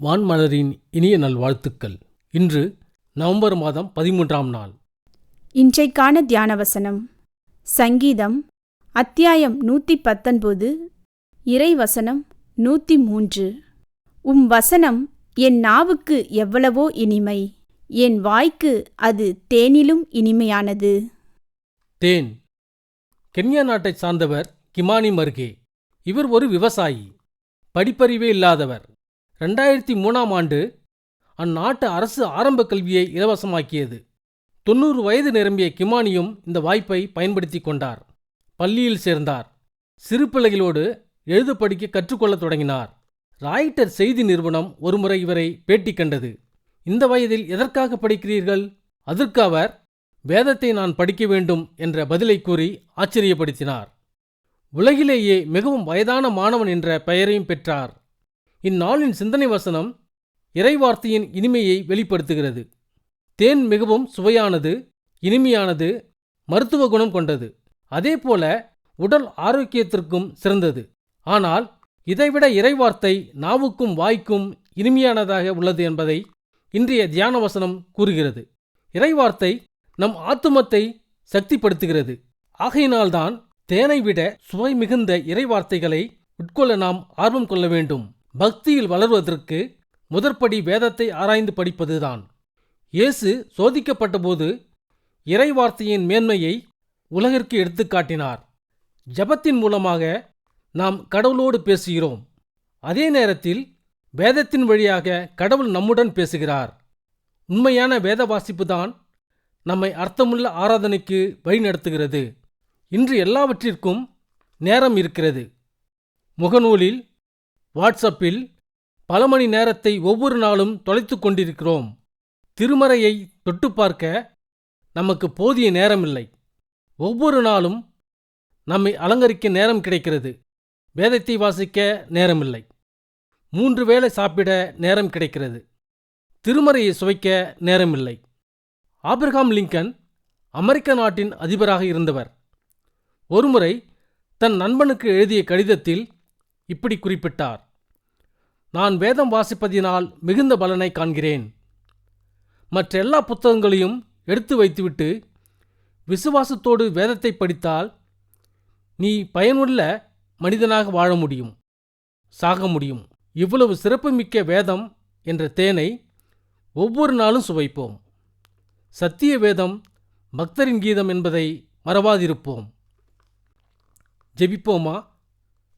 வான்மலரின் இனிய நல்வாழ்த்துக்கள். இன்று நவம்பர் மாதம் பதிமூன்றாம் நாள். இன்றைக்கான தியான வசனம் சங்கீதம் அத்தியாயம் நூற்றி பத்தொன்பது இறை வசனம் நூற்றி மூன்று உம் வசனம் என் நாவுக்கு எவ்வளவோ இனிமை என் வாய்க்கு அது தேனிலும் இனிமையானது. தேன் கென்யா நாட்டைச் சார்ந்தவர் கிமானி மர்கே. இவர் ஒரு விவசாயி படிப்பறிவே இல்லாதவர். ரெண்டாயிரத்தி மூணாம் ஆண்டு அந்நாட்டு அரசு ஆரம்ப கல்வியை இலவசமாக்கியது. தொண்ணூறு வயது நிரம்பிய கிமானியும் இந்த வாய்ப்பை பயன்படுத்தி கொண்டார். பள்ளியில் சேர்ந்தார். சிறு பிள்ளைகளோடு எழுத படிக்க கற்றுக்கொள்ளத் தொடங்கினார். ராய்டர் செய்தி நிறுவனம் ஒருமுறை இவரை பேட்டி கண்டது. இந்த வயதில் எதற்காக படிக்கிறீர்கள்? அதற்கு அவர் வேதத்தை நான் படிக்க வேண்டும் என்ற பதிலை கூறி ஆச்சரியப்படுத்தினார். உலகிலேயே மிகவும் வயதான மாணவன் என்ற பெயரையும் பெற்றார். இந்நாளின் சிந்தனை வசனம் இறைவார்த்தையின் இனிமையை வெளிப்படுத்துகிறது. தேன் மிகவும் சுவையானது இனிமையானது மருத்துவ குணம் கொண்டது. அதேபோல உடல் ஆரோக்கியத்திற்கும் சிறந்தது. ஆனால் இதைவிட இறைவார்த்தை நாவுக்கும் வாய்க்கும் இனிமையானதாக உள்ளது என்பதை இன்றைய தியான வசனம் கூறுகிறது. இறைவார்த்தை நம் ஆத்துமத்தை சக்திப்படுத்துகிறது. ஆகையினால்தான் தேனை விட சுவை மிகுந்த இறைவார்த்தைகளை உட்கொள்ள நாம் ஆர்வம் கொள்ள வேண்டும். பக்தியில் வளர்வதற்கு முதற்படி வேதத்தை ஆராய்ந்து படிப்பதுதான். இயேசு சோதிக்கப்பட்டபோது இறைவார்த்தையின் மேன்மையை உலகிற்கு எடுத்துக்காட்டினார் ஜபத்தின் மூலமாக நாம் கடவுளோடு பேசுகிறோம். அதே நேரத்தில் வேதத்தின் வழியாக கடவுள் நம்முடன் பேசுகிறார். உண்மையான வேத வாசிப்புதான் நம்மை அர்த்தமுள்ள ஆராதனைக்கு வழிநடத்துகிறது இன்று எல்லாவற்றிற்கும் நேரம் இருக்கிறது. முகநூலில் வாட்ஸ்அப்பில் பல மணி நேரத்தை ஒவ்வொரு நாளும் தொலைத்து கொண்டிருக்கிறோம். திருமறையை தொட்டு பார்க்க நமக்கு போதிய நேரமில்லை. ஒவ்வொரு நாளும் நம்மை அலங்கரிக்க நேரம் கிடைக்கிறது. வேதத்தை வாசிக்க நேரமில்லை. மூன்று வேளை சாப்பிட நேரம் கிடைக்கிறது. திருமறையை சுவைக்க நேரமில்லை. ஆப்ரஹாம் லிங்கன் அமெரிக்க நாட்டின் அதிபராக இருந்தவர். ஒருமுறை தன் நண்பனுக்கு எழுதிய கடிதத்தில் இப்படி குறிப்பிட்டார். நான் வேதம் வாசிப்பதினால் மிகுந்த பலனை காண்கிறேன். மற்ற எல்லா புத்தகங்களையும் எடுத்து வைத்துவிட்டு விசுவாசத்தோடு வேதத்தை படித்தால் நீ பயனுள்ள மனிதனாக வாழ முடியும் சாக முடியும். இவ்வளவு சிறப்புமிக்க வேதம் என்ற தேனை ஒவ்வொரு நாளும் சுவைப்போம். சத்திய வேதம் பக்தரின் கீதம் என்பதை மறவாதிருப்போம். ஜெபிப்போமா?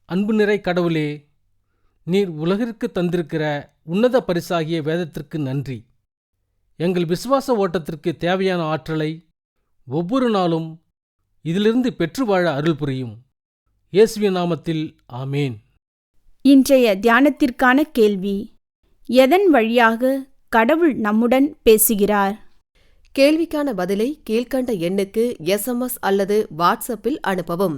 அன்பு நிறை கடவுளே நீர் உலகிற்கு தந்திருக்கிற உன்னத பரிசாகிய வேதத்திற்கு நன்றி. எங்கள் விசுவாச ஓட்டத்திற்கு தேவையான ஆற்றலை ஒவ்வொரு நாளும் இதிலிருந்து பெற்று வாழ அருள் புரியும். இயேசுவின் நாமத்தில் ஆமேன். இன்றைய தியானத்திற்கான கேள்வி எதன் வழியாக கடவுள் நம்முடன் பேசுகிறார்? கேள்விக்கான பதிலை கீழ்க்கண்ட எண்ணுக்கு எஸ்எம்எஸ் அல்லது வாட்ஸ்அப்பில் அனுப்பவும்.